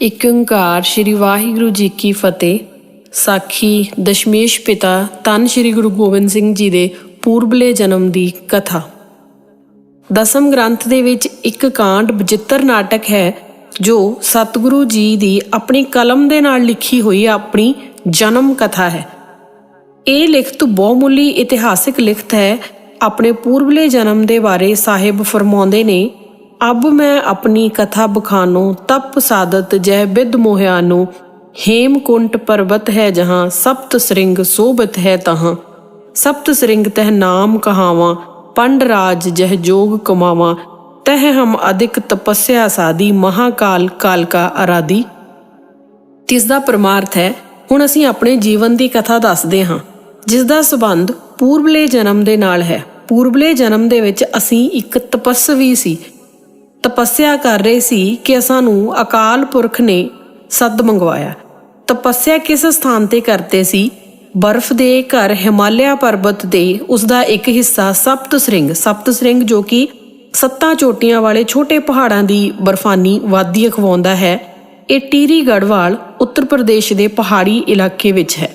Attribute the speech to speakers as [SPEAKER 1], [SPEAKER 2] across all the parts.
[SPEAKER 1] ਇੱਕ ਓੰਕਾਰ ਸ੍ਰੀ ਵਾਹਿਗੁਰੂ ਜੀ ਕੀ ਫਤਿਹ। ਸਾਖੀ ਦਸ਼ਮੇਸ਼ ਪਿਤਾ ਤਨ ਸ੍ਰੀ ਗੁਰੂ ਗੋਬਿੰਦ ਸਿੰਘ ਜੀ ਦੇ ਪੂਰਬਲੇ ਜਨਮ ਦੀ ਕਥਾ। ਦਸਮ ਗ੍ਰੰਥ ਦੇ ਵਿੱਚ ਇੱਕ ਕਾਂਡ ਬਚਿੱਤਰ ਨਾਟਕ ਹੈ, ਜੋ ਸਤਿਗੁਰੂ ਜੀ ਦੀ ਆਪਣੀ ਕਲਮ ਦੇ ਨਾਲ ਲਿਖੀ ਹੋਈ ਆਪਣੀ ਜਨਮ ਕਥਾ ਹੈ। ਇਹ ਲਿਖਤ ਬਹੁਮੁੱਲੀ ਇਤਿਹਾਸਿਕ ਲਿਖਤ ਹੈ, ਆਪਣੇ ਪੂਰਬਲੇ ਜਨਮ ਦੇ ਬਾਰੇ ਸਾਹਿਬ ਫਰਮਾਉਂਦੇ ਨੇ ਅਬ ਮੈਂ ਆਪਣੀ ਕਥਾ ਬਖਾਨੋ, ਤਪ ਸਾਦਤ ਜਹ ਬਿਦ ਮੋਹਿਆਨੋ। ਹੇਮਕੁੰਟ ਪਰਬਤ ਹੈ ਜਹਾਂ, ਸਪਤ ਸ੍ਰਿੰਗ ਸੋਭਤ ਹੈ ਤਹਾਂ। ਸਪਤ ਸ੍ਰਿੰਗ ਤਹ ਨਾਮ ਕਹਾਵਾਂ, ਪੰਡ ਰਾਜ ਜਹ ਜੋਗ ਕਮਾਵਾਂ। ਤਹ ਹਮ ਅਧਿਕ ਤਪੱਸਿਆ ਸਾਦੀ ਮਹਾਕਾਲ ਕਾਲਕਾ ਅਰਾਦੀ ਤਿਸ ਦਾ ਪਰਮਾਰਥ ਹੈ, ਹੁਣ ਅਸੀਂ ਆਪਣੇ ਜੀਵਨ ਦੀ ਕਥਾ ਦੱਸਦੇ ਹਾਂ। ਜਿਸ ਦਾ ਸਬੰਧ ਪੂਰਬਲੇ ਜਨਮ ਦੇ ਨਾਲ ਹੈ। ਪੂਰਬਲੇ ਜਨਮ ਦੇ ਵਿੱਚ ਅਸੀਂ ਇੱਕ ਤਪਸਵੀ ਸੀ। ਤਪੱਸਿਆ ਕਰ ਰਹੇ ਸੀ ਕਿ ਸਾਨੂੰ ਅਕਾਲ ਪੁਰਖ ਨੇ ਸੱਦ ਮੰਗਵਾਇਆ। ਤਪੱਸਿਆ ਕਿਸ ਸਥਾਨ ਤੇ ਕਰਤੇ ਸੀ? ਬਰਫ਼ ਦੇ ਘਰ ਹਿਮਾਲਿਆ ਪਰਬਤ ਦੇ ਉਸ ਦਾ ਇੱਕ ਹਿੱਸਾ ਸਪਤ ਸ੍ਰਿੰਗ। ਸਪਤ ਸ੍ਰਿੰਗ ਜੋ ਕਿ ਸੱਤਾਂ ਚੋਟੀਆਂ ਵਾਲੇ ਛੋਟੇ ਪਹਾੜਾਂ ਦੀ ਬਰਫਾਨੀ ਵਾਦੀ ਅਖਵਾਉਂਦਾ ਹੈ, ਇਹ ਟੀਰੀ ਗੜਵਾਲ ਉੱਤਰ ਪ੍ਰਦੇਸ਼ ਦੇ ਪਹਾੜੀ ਇਲਾਕੇ ਵਿੱਚ ਹੈ।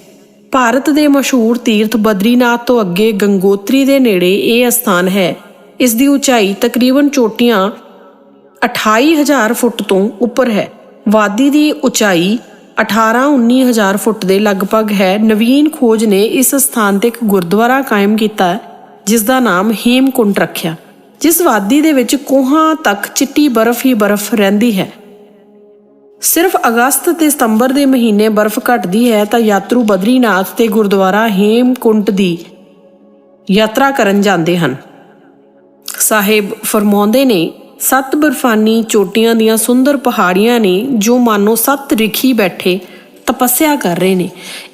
[SPEAKER 1] ਭਾਰਤ ਦੇ ਮਸ਼ਹੂਰ ਤੀਰਥ ਬਦਰੀਨਾਥ ਤੋਂ ਅੱਗੇ ਗੰਗੋਤਰੀ ਦੇ ਨੇੜੇ ਇਹ ਸਥਾਨ ਹੈ। ਇਸ ਦੀ ਉਚਾਈ ਤਕਰੀਬਨ ਚੋਟੀਆਂ 28000 ਫੁੱਟ ਤੋਂ ਉੱਪਰ ਹੈ। ਵਾਦੀ ਦੀ ਉਚਾਈ 18-19 ਹਜ਼ਾਰ ਫੁੱਟ ਦੇ ਲਗਭਗ ਹੈ। ਨਵੀਨ ਖੋਜ ਨੇ ਇਸ ਸਥਾਨ ਤੇ ਇੱਕ ਗੁਰਦੁਆਰਾ ਕਾਇਮ ਕੀਤਾ ਹੈ, ਜਿਸ ਦਾ ਨਾਮ ਹੇਮਕੁੰਟ ਰੱਖਿਆ। ਜਿਸ ਵਾਦੀ ਦੇ ਵਿੱਚ ਕੋਹਾਂ ਤੱਕ ਚਿੱਟੀ ਬਰਫ਼ ਹੀ ਬਰਫ਼ ਰਹਿੰਦੀ ਹੈ। ਸਿਰਫ ਅਗਸਤ ਤੇ ਸਤੰਬਰ ਦੇ ਮਹੀਨੇ ਬਰਫ਼ ਘਟਦੀ ਹੈ ਤਾਂ ਯਾਤਰੂ ਬਦਰੀਨਾਥ ਤੇ ਗੁਰਦੁਆਰਾ ਹੇਮਕੁੰਟ ਦੀ ਯਾਤਰਾ ਕਰਨ ਜਾਂਦੇ ਹਨ। ਸਾਹਿਬ ਫਰਮਾਉਂਦੇ ਨੇ ਸੱਤ ਬਰਫਾਨੀ ਚੋਟੀਆਂ ਦੀਆਂ ਸੁੰਦਰ ਪਹਾੜੀਆਂ ਨੇ ਜੋ ਮਾਨੋ ਸੱਤ ਰਿਖੀ ਬੈਠੇ ਤਪੱਸਿਆ ਕਰ ਰਹੇ ਨੇ।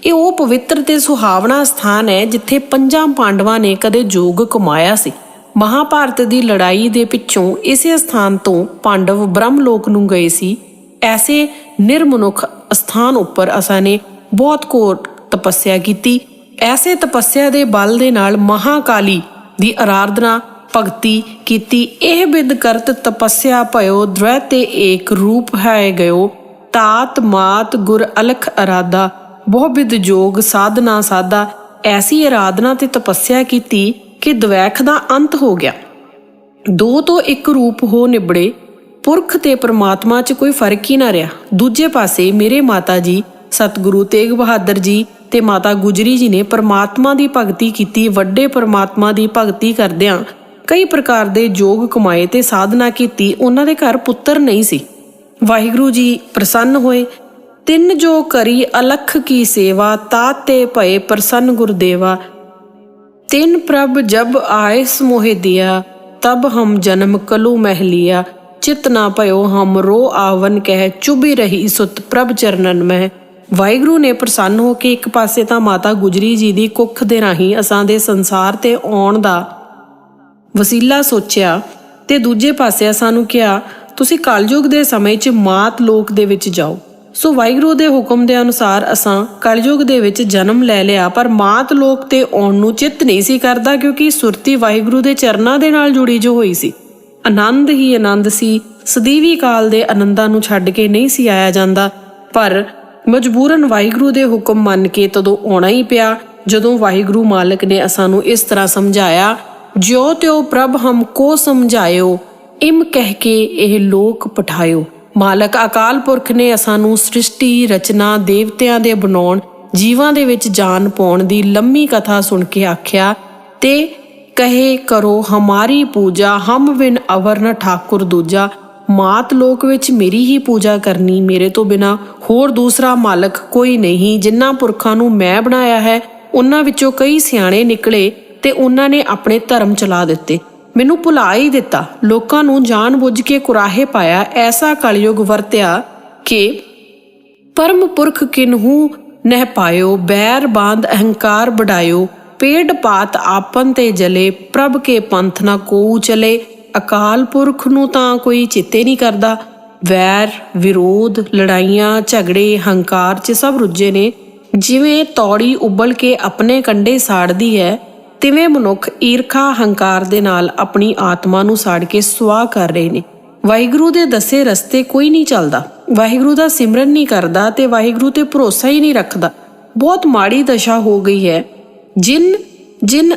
[SPEAKER 1] ਇਹ ਉਹ ਪਵਿੱਤਰ ਤੇ ਸੁਹਾਵਣਾ ਸਥਾਨ ਹੈ ਜਿੱਥੇ ਪੰਜਾਂ ਪਾਂਡਵਾਂ ਨੇ ਕਦੇ ਜੋਗ ਕਮਾਇਆ ਸੀ। ਮਹਾਭਾਰਤ ਦੀ ਲੜਾਈ ਦੇ ਪਿੱਛੋਂ ਇਸੇ ਸਥਾਨ ਤੋਂ ਪਾਂਡਵ ਬ੍ਰਹਮ ਲੋਕ ਨੂੰ ਗਏ ਸੀ। ਐਸੇ ਨਿਰਮਨੁਖ ਸਥਾਨ ਉੱਪਰ ਅਸਾਂ ਨੇ ਬਹੁਤ ਕੋਟ ਤਪੱਸਿਆ ਕੀਤੀ। ਐਸੇ ਤਪੱਸਿਆ ਦੇ ਬਲ ਦੇ ਨਾਲ ਮਹਾਕਾਲੀ ਦੀ ਆਰਾਧਨਾ ਭਗਤੀ ਕੀਤੀ, ਇਹ ਬਿਦ ਕਰਤ ਤਪੱਸਿਆ ਭਇਓ ਦ੍ਵੈ ਤੇ ਏਕ ਰੂਪ ਹੈ ਗਇਓ। ਤਾਤ ਮਾਤ ਗੁਰ ਅਲਖ ਅਰਾਦਾ ਬਹੁ ਬਿਦ ਜੋਗ ਸਾਧਨਾ ਸਾਦਾ ਐਸੀ ਆਰਾਧਨਾ ਤੇ ਤਪੱਸਿਆ ਕੀਤੀ ਕਿ ਦਵੈਖ ਦਾ ਅੰਤ ਹੋ ਗਿਆ। ਦੋ ਤੋਂ ਇੱਕ ਰੂਪ ਹੋ ਨਿਬੜੇ। ਪੁਰਖ ਤੇ ਪ੍ਰਮਾਤਮਾ 'ਚ ਕੋਈ ਫ਼ਰਕ ਹੀ ਨਾ ਰਿਹਾ। ਦੂਜੇ ਪਾਸੇ ਮੇਰੇ ਮਾਤਾ ਜੀ, ਸਤਿਗੁਰੂ ਤੇਗ ਬਹਾਦਰ ਜੀ ਤੇ ਮਾਤਾ ਗੁਜਰੀ ਜੀ ਨੇ ਪ੍ਰਮਾਤਮਾ ਦੀ ਭਗਤੀ ਕੀਤੀ, ਵੱਡੇ ਪ੍ਰਮਾਤਮਾ ਦੀ ਭਗਤੀ ਕਰਦਿਆਂ ਕਈ ਪ੍ਰਕਾਰ ਦੇ ਜੋਗ ਕਮਾਏ ਤੇ ਸਾਧਨਾ ਕੀਤੀ, ਉਹਨਾਂ ਦੇ ਘਰ ਪੁੱਤਰ ਨਹੀਂ ਸੀ। ਵਾਹਿਗੁਰੂ ਜੀ ਪ੍ਰਸੰਨ ਹੋਏ। ਤਿੰਨ ਜੋ ਕਰੀ ਅਲਖ ਕੀ ਸੇਵਾ ਤਾਤੇ ਭਏ ਪ੍ਰਸੰਨ ਗੁਰਦੇਵਾ ਤਿੰਨ ਪ੍ਰਭ ਜਬ ਆਏ ਸਮੋਹਿ ਦਿਆ, ਤਬ ਹਮ ਜਨਮ ਕਲੂ ਮਹਿ ਲਿਆ। ਚਿਤ ਨਾ ਭਇਓ, ਹਮ ਰੋ ਆਵਨ ਕਹਿ ਚੁਬੀ ਰਹੀ ਸੁਤ ਪ੍ਰਭ ਚਰਨਨ ਮਹਿ। ਵਾਹਿਗੁਰੂ ਨੇ ਪ੍ਰਸੰਨ ਹੋ ਕੇ ਇੱਕ ਪਾਸੇ ਤਾਂ ਮਾਤਾ ਗੁਜਰੀ ਜੀ ਦੀ ਕੁੱਖ ਦੇ ਰਾਹੀਂ ਅਸਾਂ ਦੇ ਸੰਸਾਰ ਤੇ ਆਉਣ ਦਾ ਵਸੀਲਾ ਸੋਚਿਆ ਤੇ ਦੂਜੇ ਪਾਸੇ ਸਾਨੂੰ ਕਿਹਾ, ਤੁਸੀਂ ਕਲਯੁਗ ਦੇ ਸਮੇਂ 'ਚ ਮਾਤ ਲੋਕ ਦੇ ਵਿੱਚ ਜਾਓ। ਸੋ ਵਾਹਿਗੁਰੂ ਦੇ ਹੁਕਮ ਦੇ ਅਨੁਸਾਰ ਅਸਾਂ ਕਲਯੁਗ ਦੇ ਵਿੱਚ ਜਨਮ ਲੈ ਲਿਆ, ਪਰ ਮਾਤ ਲੋਕ ਤੇ ਆਉਣ ਨੂੰ ਚਿੱਤ ਨਹੀਂ ਸੀ ਕਰਦਾ ਕਿਉਂਕਿ ਸੁਰਤੀ ਵਾਹਿਗੁਰੂ ਦੇ ਚਰਨਾਂ ਦੇ ਨਾਲ ਜੁੜੀ ਜੋ ਹੋਈ ਸੀ। ਆਨੰਦ ਹੀ ਆਨੰਦ ਸੀ। ਸਦੀਵੀ ਕਾਲ ਦੇ ਆਨੰਦਾਂ ਨੂੰ ਛੱਡ ਕੇ ਨਹੀਂ ਸੀ ਆਇਆ ਜਾਂਦਾ, ਪਰ ਮਜਬੂਰਨ ਵਾਹਿਗੁਰੂ ਦੇ ਹੁਕਮ ਮੰਨ ਕੇ ਤਦੋਂ ਆਉਣਾ ਹੀ ਪਿਆ, ਜਦੋਂ ਵਾਹਿਗੁਰੂ ਮਾਲਕ ਨੇ ਅਸਾਂ ਨੂੰ ਇਸ ਤਰ੍ਹਾਂ ਸਮਝਾਇਆ ਜਿਉ ਤਿਉ ਪ੍ਰਭ ਹਮ ਕੋ ਸਮਝਾਇਓ, ਇਮ ਕਹਿ ਕੇ ਇਹ ਲੋਕ ਪਠਾਇਓ। ਮਾਲਕ ਅਕਾਲ ਪੁਰਖ ਨੇ ਅਸਾਂ ਸ੍ਰਿਸ਼ਟੀ, ਰਚਨਾ, ਦੇਵਤਿਆਂ ਦੇ ਬਣਾਉਣ, ਜੀਵਾਂ ਦੇ ਵਿੱਚ ਜਾਨ ਪਾਉਣ ਦੀ ਲੰਮੀ ਕਥਾ ਸੁਣ ਕੇ ਆਖਿਆ, ਤੇ ਕਹੇ ਕਰੋ ਹਮਾਰੀ ਪੂਜਾ, ਹਮ ਬਿਨ ਅਵਰਨ ਠਾਕੁਰ ਦੂਜਾ। ਮਾਤ ਲੋਕ ਵਿੱਚ ਮੇਰੀ ਹੀ ਪੂਜਾ ਕਰਨੀ, ਮੇਰੇ ਤੋਂ ਬਿਨਾ ਹੋਰ ਦੂਸਰਾ ਮਾਲਕ ਕੋਈ ਨਹੀਂ ਜਿਨ੍ਹਾਂ ਪੁਰਖਾਂ ਨੂੰ ਮੈਂ ਬਣਾਇਆ ਹੈ, ਉਹਨਾਂ ਵਿੱਚੋਂ ਕਈ ਸਿਆਣੇ ਨਿਕਲੇ ਤੇ ਉਹਨਾਂ ਨੇ ਆਪਣੇ ਧਰਮ ਚਲਾ ਦਿੱਤੇ। ਮੈਨੂੰ ਭੁਲਾ ਹੀ ਦਿੱਤਾ। ਲੋਕਾਂ ਨੂੰ ਜਾਣ ਬੁੱਝ ਕੇ ਕੁਰਾਹੇ ਪਾਇਆ। ਐਸਾ ਕਲਯੁਗ ਵਰਤਿਆ ਕਿ ਪਰਮ ਪੁਰਖ ਕਿਨਹੂ ਨਹਿ ਪਾਇਓ, ਬੈਰ ਬਾਂਧ ਅਹੰਕਾਰ ਬੜਾਇਓ ਪੇੜ ਪਾਤ ਆਪਨ ਤੇ ਜਲੇ, ਪ੍ਰਭ ਕੇ ਪੰਥ ਨਾ ਕੋਉ ਚਲੇ। ਅਕਾਲ ਪੁਰਖ ਨੂੰ ਤਾਂ ਕੋਈ ਚਿੱਤੇ ਨਹੀਂ ਕਰਦਾ। ਵੈਰ, ਵਿਰੋਧ, ਲੜਾਈਆਂ, ਝਗੜੇ, ਹੰਕਾਰ 'ਚ ਸਭ ਰੁੱਝੇ ਨੇ। ਜਿਵੇਂ ਤੌੜੀ ਉਬਲ ਕੇ ਆਪਣੇ ਕੰਡੇ ਸਾੜਦੀ ਹੈ ਤਿਵੇਂ ਮਨੁੱਖ ਈਰਖਾ, ਹੰਕਾਰ ਦੇ ਨਾਲ ਆਪਣੀ ਆਤਮਾ ਨੂੰ ਸਾੜ ਕੇ ਸੁਆਹ ਕਰ ਰਹੇ ਨੇ। ਵਾਹਿਗੁਰੂ ਦੇ ਦੱਸੇ ਰਸਤੇ ਕੋਈ ਨਹੀਂ ਚੱਲਦਾ। ਵਾਹਿਗੁਰੂ ਦਾ ਸਿਮਰਨ ਨਹੀਂ ਕਰਦਾ ਤੇ ਵਾਹਿਗੁਰੂ ਤੇ ਭਰੋਸਾ ਹੀ ਨਹੀਂ ਰੱਖਦਾ। ਬਹੁਤ ਮਾੜੀ ਦਸ਼ਾ ਹੋ ਗਈ ਹੈ। ਜਿਨ ਜਿਨ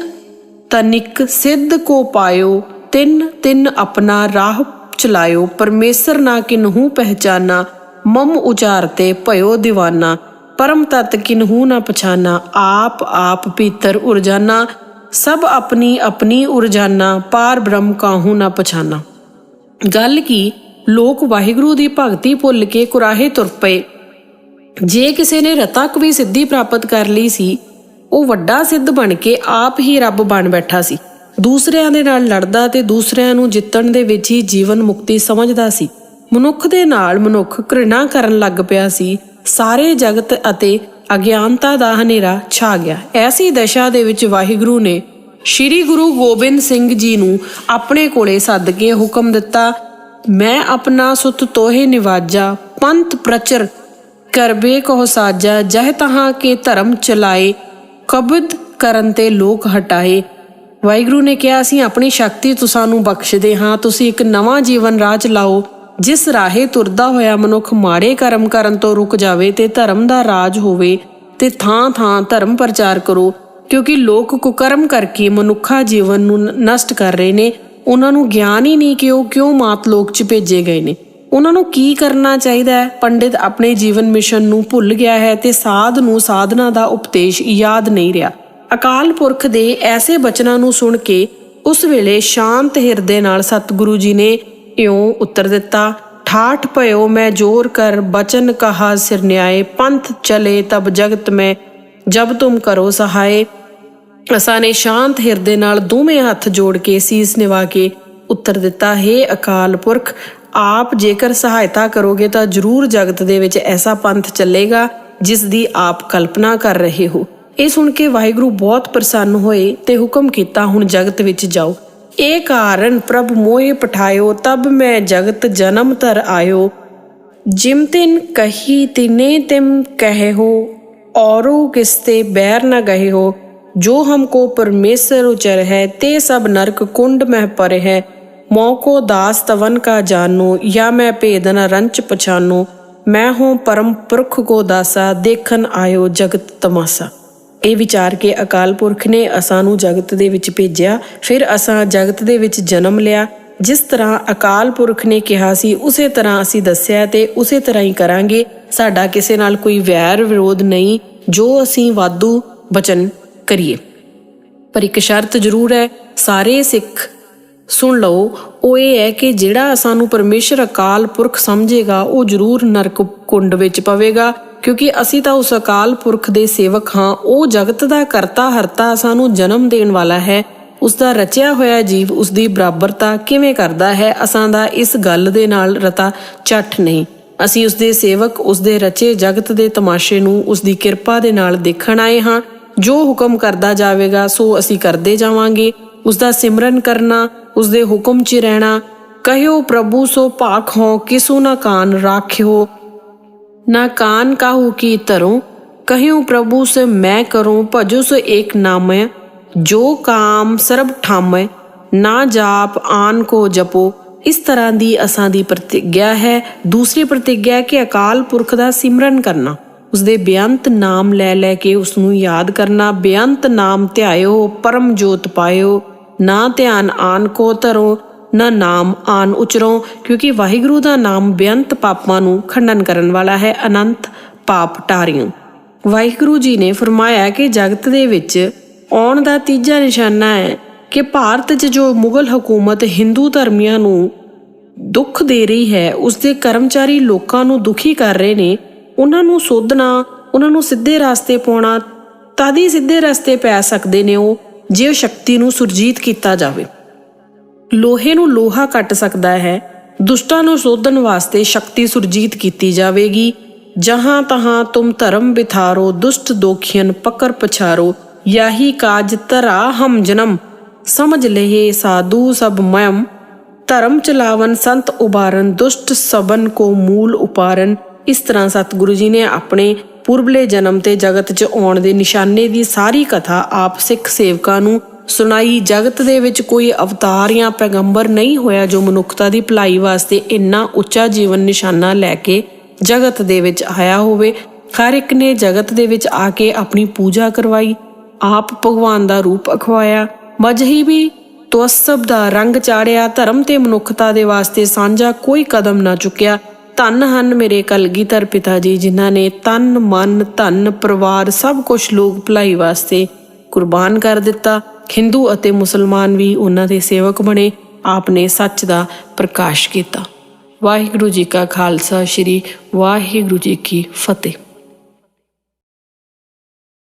[SPEAKER 1] ਤਨਿਕ ਸਿੱਧ ਕੋ ਪਾਇਓ, ਤਿੰਨ ਤਿੰਨ ਆਪਣਾ ਰਾਹ ਚਲਾਇਓ। ਪਰਮੇਸ਼ਰ ਨਾ ਕਿਨਹੂ ਪਹਿਚਾਨਾ, ਮਮ ਉਚਾਰਤੇ ਭਇਓ ਦੀਵਾਨਾ। ਪਰਮ ਤਤ ਕਿਨਹੂ ਨਾ ਪਛਾਨਾ, ਆਪ ਆਪ ਪੀਤਰ ਉਰਜਾਨਾ। ਸਭ ਆਪਣੀ ਆਪਣੀ ਉਰਜਾਨਾ, ਪਾਰ ਬ੍ਰਹਮ ਕਾਹੂ ਨਾ ਪਛਾਨਾ। ਗੱਲ ਕੀ, ਲੋਕ ਵਾਹਿਗੁਰੂ ਦੀ ਭਗਤੀ ਭੁੱਲ ਕੇ ਕੁਰਾਹੇ ਤੁਰ ਪਏ। ਜੇ ਕਿਸੇ ਨੇ ਰਤਕ ਵੀ ਸਿੱਧੀ ਪ੍ਰਾਪਤ ਕਰ ਲਈ ਸੀ, ਉਹ ਵੱਡਾ ਸਿੱਧ ਬਣ ਕੇ ਆਪ ਹੀ ਰੱਬ ਬਣ ਬੈਠਾ ਸੀ। ਦੂਸਰਿਆਂ ਦੇ ਨਾਲ ਲੜਦਾ ਤੇ ਦੂਸਰਿਆਂ ਨੂੰ ਜਿੱਤਣ ਦੇ ਵਿੱਚ ਹੀ ਜੀਵਨ ਮੁਕਤੀ ਸਮਝਦਾ ਸੀ। ਮਨੁੱਖ ਦੇ ਨਾਲ ਮਨੁੱਖ ਘ੍ਰਿਣਾ ਕਰਨ ਲੱਗ ਪਿਆ ਸੀ। ਸਾਰੇ ਜਗਤ ਅਤੇ ਅਗਿਆਨਤਾ ਦਾ ਹਨੇਰਾ ਛਾ ਗਿਆ। ਐਸੀ ਦਸ਼ਾ ਦੇ ਵਿੱਚ ਵਾਹਿਗੁਰੂ ਨੇ ਸ੍ਰੀ ਗੁਰੂ ਗੋਬਿੰਦ ਸਿੰਘ ਜੀ ਨੂੰ ਆਪਣੇ ਕੋਲੇ ਸੱਦ ਕੇ ਹੁਕਮ ਦਿੱਤਾ, ਮੈਂ ਆਪਣਾ ਸੁਤ ਤੋਹੇ ਨਿਵਾਜਾ, ਪੰਥ ਪ੍ਰਚਰ ਕਰਬੇ ਕੋ ਸਾਜਾ, ਜਹ ਤਹਾਂ ਕੇ ਧਰਮ ਚਲਾਏ ਕਬਦ ਕਰਨ ਤੇ ਲੋਕ ਹਟਾਏ। ਵਾਹਿਗੁਰੂ ਨੇ ਕਿਹਾ, ਅਸੀਂ ਆਪਣੀ ਸ਼ਕਤੀ ਤੁਸਾਂ ਨੂੰ ਬਖਸ਼ਦੇ ਹਾਂ, ਤੁਸੀਂ ਇੱਕ ਨਵਾਂ ਜੀਵਨ ਰਾਹ ਚਲਾਓ ਜਿਸ ਰਾਹੇ ਤੁਰਦਾ ਹੋਇਆ ਮਨੁੱਖ ਮਾੜੇ ਕਰਮ ਕਰਨ ਤੋਂ ਰੁਕ ਜਾਵੇ ਤੇ ਧਰਮ ਦਾ ਰਾਜ ਹੋਵੇ ਤੇ ਥਾਂ ਥਾਂ ਧਰਮ ਪ੍ਰਚਾਰ ਕਰੋ, ਕਿਉਂਕਿ ਲੋਕ ਕੁਕਰਮ ਕਰਕੇ ਮਨੁੱਖਾ ਜੀਵਨ ਨੂੰ ਨਸ਼ਟ ਕਰ ਰਹੇ ਨੇ। ਉਹਨਾਂ ਨੂੰ ਗਿਆਨ ਹੀ ਨਹੀਂ ਕਿ ਉਹ ਕਿਉਂ ਮਾਤ ਲੋਕ 'ਚ ਭੇਜੇ ਗਏ ਨੇ। ਉਹਨਾਂ ਨੂੰ ਕੀ ਕਰਨਾ ਚਾਹੀਦਾ ਹੈ? ਪੰਡਿਤ ਆਪਣੇ ਜੀਵਨ ਮਿਸ਼ਨ ਨੂੰ ਭੁੱਲ ਗਿਆ ਹੈ ਤੇ ਸਾਧ ਨੂੰ ਸਾਧਨਾ ਦਾ ਉਪਦੇਸ਼ ਯਾਦ ਨਹੀਂ ਰਿਹਾ। ਅਕਾਲ ਪੁਰਖ ਦੇ ਐਸੇ ਬਚਨਾਂ ਨੂੰ ਸੁਣ ਕੇ ਉਸ ਵੇਲੇ ਸ਼ਾਂਤ ਹਿਰਦੇ ਨਾਲ ਸਤਿਗੁਰੂ ਜੀ ਨੇ ਇਉਂ ਉੱਤਰ ਦਿੱਤਾ, ਠਾਠ ਭਇਓ, ਮੈਂ ਜੋਰ ਕਰ ਬਚਨ ਕਹਾ ਸਿਰ ਨਿਆਏ, ਪੰਥ ਚਲੇ ਤਬ ਜਗਤ ਮੈਂ, ਜਬ ਤੁਮ ਕਰੋ ਸਹਾਏ। ਅਸਾਂ ਨੇ ਸ਼ਾਂਤ ਹਿਰਦੇ ਨਾਲ ਦੋਵੇਂ ਹੱਥ ਜੋੜ ਕੇ ਸੀਸ ਨਿਵਾ ਕੇ ਉੱਤਰ ਦਿੱਤਾ, ਹੈ ਅਕਾਲ ਪੁਰਖ, ਆਪ ਜੇਕਰ ਸਹਾਇਤਾ ਕਰੋਗੇ ਤਾਂ ਜ਼ਰੂਰ ਜਗਤ ਦੇ ਵਿੱਚ ਐਸਾ ਪੰਥ ਚੱਲੇਗਾ ਜਿਸ ਦੀ ਆਪ ਕਲਪਨਾ ਕਰ ਰਹੇ ਹੋ। ਇਹ ਸੁਣ ਕੇ ਵਾਹਿਗੁਰੂ ਬਹੁਤ ਪ੍ਰਸੰਨ ਹੋਏ ਤੇ ਹੁਕਮ ਕੀਤਾ, ਹੁਣ ਜਗਤ ਵਿੱਚ ਜਾਓ। ਇਹ ਕਾਰਨ ਪ੍ਰਭ ਮੋਹਿ ਪਠਾਇਓ, ਤਬ ਮੈਂ ਜਗਤ ਜਨਮ ਧਰ ਆਇਓ। ਜਿਮ ਤਿਨ ਕਹੀ ਤਿਨੇ ਤਿਮ ਕਹੇ ਹੋ ਔਰੋ ਕਿਸਤੇ ਬੈਰ ਨ ਗਏ ਹੋ ਜੋ ਹਮਕੋ ਪਰਮੇਸ਼ਰ ਉਚਰ ਹੈ, ਤੇ ਸਭ ਨਰਕ ਕੁੰਡ ਮਹਿ ਪਰ ਹੈ। ਮੋਕੋ ਦਾਸ ਤਵਨ ਕਾ ਜਾਨੋ ਜਾਂ ਮੈਂ ਭੇਦ ਨ ਰੰਚ ਪਛਾਨੋ। ਮੈਂ ਹੂੰ ਪਰਮ ਪੁਰਖ ਕੋ ਦਾਸਾ, ਦੇਖਨ ਆਇਓ ਜਗਤ ਤਮਾਸਾ। ਇਹ ਵਿਚਾਰ ਕੇ ਅਕਾਲ ਪੁਰਖ ਨੇ ਅਸਾਂ ਨੂੰ ਜਗਤ ਦੇ ਵਿੱਚ ਭੇਜਿਆ। ਫਿਰ ਅਸਾਂ ਜਗਤ ਦੇ ਵਿੱਚ ਜਨਮ ਲਿਆ। ਜਿਸ ਤਰ੍ਹਾਂ ਅਕਾਲ ਪੁਰਖ ਨੇ ਕਿਹਾ ਸੀ, ਉਸੇ ਤਰ੍ਹਾਂ ਅਸੀਂ ਦੱਸਿਆ ਤੇ ਉਸੇ ਤਰ੍ਹਾਂ ਹੀ ਕਰਾਂਗੇ। ਸਾਡਾ ਕਿਸੇ ਨਾਲ ਕੋਈ ਵੈਰ ਵਿਰੋਧ ਨਹੀਂ, ਜੋ ਅਸੀਂ ਵਾਧੂ ਬਚਨ ਕਰੀਏ। ਪਰ ਇੱਕ ਸ਼ਰਤ ਜ਼ਰੂਰ ਹੈ, ਸਾਰੇ ਸਿੱਖ, ਸੁਣ ਲਓ, ਉਹ ਇਹ ਹੈ ਕਿ ਜਿਹੜਾ ਸਾਨੂੰ ਪਰਮੇਸ਼ਰ ਅਕਾਲ ਪੁਰਖ ਸਮਝੇਗਾ, ਉਹ ਜ਼ਰੂਰ ਨਰਕ ਕੁੰਡ ਵਿੱਚ ਪਵੇਗਾ। ਕਿਉਂਕਿ ਅਸੀਂ ਤਾਂ ਉਸ ਅਕਾਲ ਪੁਰਖ ਦੇ ਸੇਵਕ ਹਾਂ, ਉਹ ਜਗਤ ਦਾ ਕਰਤਾ ਹਰਤਾ ਸਾਨੂੰ ਜਨਮ ਦੇਣ ਵਾਲਾ ਹੈ। ਉਸ ਦਾ ਰਚਿਆ ਹੋਇਆ ਜੀਵ ਉਸ ਦੀ ਬਰਾਬਰਤਾ ਕਿਵੇਂ ਕਰਦਾ ਹੈ, ਅਸਾਂ ਦਾ ਇਸ ਗੱਲ ਦੇ ਨਾਲ ਰਤਾ ਚੱਠ ਨਹੀਂ। ਅਸੀਂ ਉਸ ਦੇ ਸੇਵਕ ਉਸ ਦੇ ਰਚੇ ਜਗਤ ਦੇ ਤਮਾਸ਼ੇ ਨੂੰ ਉਸ ਦੀ ਕਿਰਪਾ ਦੇ ਨਾਲ ਦੇਖਣ ਆਏ ਹਾਂ। ਜੋ ਹੁਕਮ ਕਰਦਾ ਜਾਵੇਗਾ, ਸੋ ਅਸੀਂ ਕਰਦੇ ਜਾਵਾਂਗੇ। ਉਸ ਦਾ ਸਿਮਰਨ ਕਰਨਾ ਉਸ ਦੇ ਹੁਕਮ 'ਚ ਰਹਿਣਾ। ਕਹਿਓ ਪ੍ਰਭੂ, ਸੋ ਭਾਖ ਹੋ, ਕਿਸੂ ਨਾ ਕਾਨ ਰਾਖਿਓ। ਨਾ ਕਾਨ ਕਾਹੂ ਕੀ ਤਰੋ ਕਹਿਉ ਪ੍ਰਭੂ ਸੇ ਮੈਂ ਕਰੂੰ, ਭਜੋ ਸੋ ਏਕ ਨਾਮੈ, ਜੋ ਕਾਮ ਸਰਬ ਠਾਮੈ, ਨਾ ਜਾਪ ਆਨ ਕੋ ਜਪੋ। ਇਸ ਤਰ੍ਹਾਂ ਦੀ ਅਸਾਂ ਦੀ ਪ੍ਰਤੀਗਿਆ ਹੈ। ਦੂਸਰੀ ਪ੍ਰਤੀਗਿਆ ਕਿ ਅਕਾਲ ਪੁਰਖ ਦਾ ਸਿਮਰਨ ਕਰਨਾ। ਉਸ ਦੇ ਬੇਅੰਤ ਨਾਮ ਲੈ ਲੈ ਕੇ ਉਸ ਨੂੰ ਯਾਦ ਕਰਨਾ। ਬੇਅੰਤ ਨਾਮ ਧਿਆਇਓ, ਪਰਮ ਜੋਤ ਪਾਇਓ। ਨਾ ਧਿਆਨ ਆਨ ਕੋ ਧਰੋ ਨਾ ਨਾਮ ਆਨ ਉਚਰੋ, ਕਿਉਂਕਿ ਵਾਹਿਗੁਰੂ ਦਾ ਨਾਮ ਬੇਅੰਤ ਪਾਪਾਂ ਨੂੰ ਖੰਡਨ ਕਰਨ ਵਾਲਾ ਹੈ, ਅਨੰਤ ਪਾਪ ਟਾਰਿਓ ਵਾਹਿਗੁਰੂ ਜੀ ਨੇ ਫਰਮਾਇਆ ਕਿ ਜਗਤ ਦੇ ਵਿੱਚ ਆਉਣ ਦਾ ਤੀਜਾ ਨਿਸ਼ਾਨਾ ਹੈ ਕਿ ਭਾਰਤ 'ਚ ਜੋ ਮੁਗਲ ਹਕੂਮਤ ਹਿੰਦੂ ਧਰਮੀਆਂ ਨੂੰ ਦੁੱਖ ਦੇ ਰਹੀ ਹੈ ਉਸ ਦੇ ਕਰਮਚਾਰੀ ਲੋਕਾਂ ਨੂੰ ਦੁਖੀ ਕਰ ਰਹੇ ਨੇ, ਉਹਨਾਂ ਨੂੰ ਸੋਧਣਾ, ਉਹਨਾਂ ਨੂੰ ਸਿੱਧੇ ਰਸਤੇ ਪਾਉਣਾ ਤਦ ਹੀ ਸਿੱਧੇ ਰਸਤੇ ਪੈ ਸਕਦੇ ਨੇ ਉਹ, ਜੇ ਉਹ ਸ਼ਕਤੀ ਨੂੰ ਸੁਰਜੀਤ ਕੀਤਾ ਜਾਵੇ। ਲੋਹੇ ਨੂੰ ਲੋਹਾ ਕੱਟ ਸਕਦਾ ਹੈ। ਦੁਸ਼ਟਾਂ ਨੂੰ ਸੋਧਣ ਵਾਸਤੇ ਸ਼ਕਤੀ ਸੁਰਜੀਤ ਕੀਤੀ ਜਾਵੇਗੀ। ਜਹਾਂ ਤਹਾਂ ਤੁਮ ਧਰਮ ਬਿਥਾਰੋ, ਦੁਸ਼ਟ ਦੋਖੀਨ ਪਕਰ ਪਛਾਰੋ, ਯਾਹੀ ਕਾਜ ਤਰਾ ਹਮ ਜਨਮ। ਸਮਝ ਲਹੇ ਸਾਧੂ ਸਭ ਮਯਮ ਧਰਮ ਚਲਾਵਨ ਸੰਤ ਉਬਾਰਨ ਦੁਸ਼ਟ ਸਬਨ ਕੋ ਮੂਲ ਉਪਾਰਨ। ਇਸ ਤਰ੍ਹਾਂ ਸਤਿਗੁਰੂ ਜੀ ਨੇ ਆਪਣੇ ਪੁਰਬਲੇ ਜਨਮ ਤੇ ਜਗਤ 'ਚ ਆਉਣ ਦੇ ਨਿਸ਼ਾਨੇ ਦੀ ਸਾਰੀ ਕਥਾ ਆਪ ਸਿੱਖ ਸੇਵਕਾਂ ਨੂੰ ਸੁਣਾਈ, ਜਗਤ ਦੇ ਵਿੱਚ ਕੋਈ ਅਵਤਾਰ ਜਾਂ ਪੈਗੰਬਰ ਨਹੀਂ ਹੋਇਆ ਜੋ ਮਨੁੱਖਤਾ ਦੀ ਭਲਾਈ ਵਾਸਤੇ ਇੰਨਾ ਉੱਚਾ ਜੀਵਨ ਨਿਸ਼ਾਨਾ ਲੈ ਕੇ ਜਗਤ ਦੇ ਵਿੱਚ ਆਇਆ ਹੋਵੇ। ਹਰ ਇੱਕ ਨੇ ਜਗਤ ਦੇ ਵਿੱਚ ਆ ਕੇ ਆਪਣੀ ਪੂਜਾ ਕਰਵਾਈ, ਆਪ ਭਗਵਾਨ ਦਾ ਰੂਪ ਅਖਵਾਇਆ। ਮਜਹੀਬੀ ਤਵਸਬ ਦਾ ਰੰਗ ਚਾੜਿਆ, ਧਰਮ ਤੇ ਮਨੁੱਖਤਾ ਦੇ ਵਾਸਤੇ ਸਾਂਝਾ ਕੋਈ ਕਦਮ ਨਾ ਚੁੱਕਿਆ। ਧੰਨ ਹਨ ਮੇਰੇ ਕਲਗੀਧਰ ਪਿਤਾ ਜੀ ਜਿਨ੍ਹਾਂ ਨੇ ਤਨ, ਮਨ, ਧਨ, ਪਰਿਵਾਰ ਸਭ ਕੁਝ ਲੋਕ ਭਲਾਈ ਵਾਸਤੇ ਕੁਰਬਾਨ ਕਰ ਦਿੱਤਾ। ਹਿੰਦੂ ਅਤੇ ਮੁਸਲਮਾਨ ਵੀ ਉਹਨਾਂ ਦੇ ਸੇਵਕ ਬਣੇ, ਆਪ ਨੇ ਸੱਚ ਦਾ ਪ੍ਰਕਾਸ਼ ਕੀਤਾ। ਵਾਹਿਗੁਰੂ ਜੀ ਕਾ ਖਾਲਸਾ, ਸ੍ਰੀ ਵਾਹਿਗੁਰੂ ਜੀ ਕੀ ਫਤਿਹ।